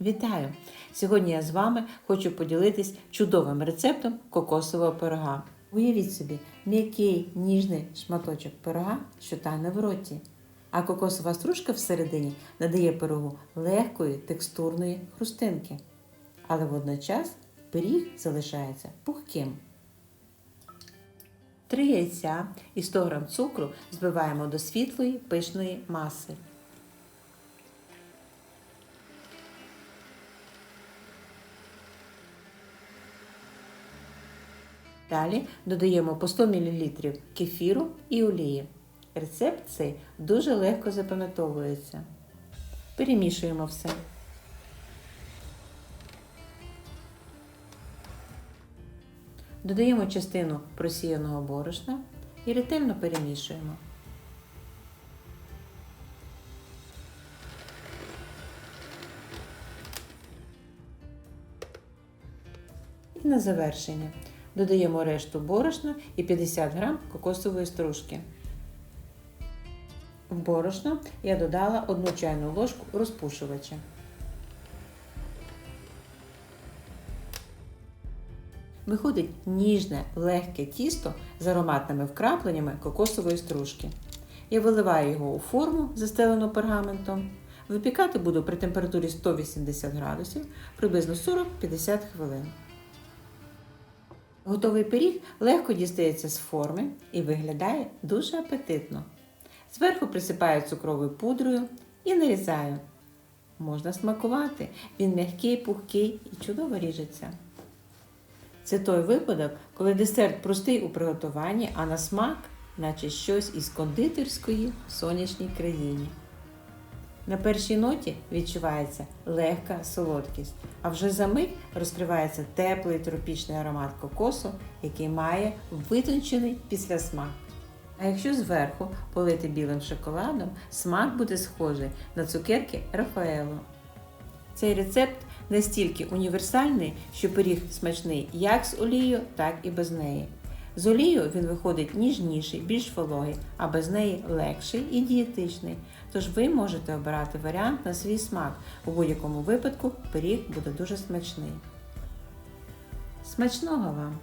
Вітаю! Сьогодні я з вами хочу поділитись чудовим рецептом кокосового пирога. Уявіть собі, м'який ніжний шматочок пирога, що тане в роті. А кокосова стружка всередині надає пирогу легкої текстурної хрустинки. Але водночас пиріг залишається пухким. Три яйця і 100 г цукру збиваємо до світлої пишної маси. Далі додаємо по 100 мл кефіру і олії. Рецепт цей дуже легко запам'ятовується. Перемішуємо все. Додаємо частину просіяного борошна і ретельно перемішуємо. І на завершення додаємо решту борошна і 50 г кокосової стружки. В борошно я додала 1 чайну ложку розпушувача. Виходить ніжне, легке тісто з ароматними вкрапленнями кокосової стружки. Я виливаю його у форму, застелену пергаментом. Випікати буду при температурі 180 градусів приблизно 40-50 хвилин. Готовий пиріг легко дістається з форми і виглядає дуже апетитно. Зверху присипаю цукровою пудрою і нарізаю. Можна смакувати, він м'який, пухкий і чудово ріжеться. Це той випадок, коли десерт простий у приготуванні, а на смак, наче щось із кондитерської сонячній країні. На першій ноті відчувається легка солодкість, а вже за мить розкривається теплий тропічний аромат кокосу, який має витончений післясмак. А якщо зверху полити білим шоколадом, смак буде схожий на цукерки Рафаело. Цей рецепт настільки універсальний, що пиріг смачний як з олією, так і без неї. З олією він виходить ніжніший, більш вологий, а без неї легший і дієтичний. Тож ви можете обирати варіант на свій смак. У будь-якому випадку пиріг буде дуже смачний. Смачного вам!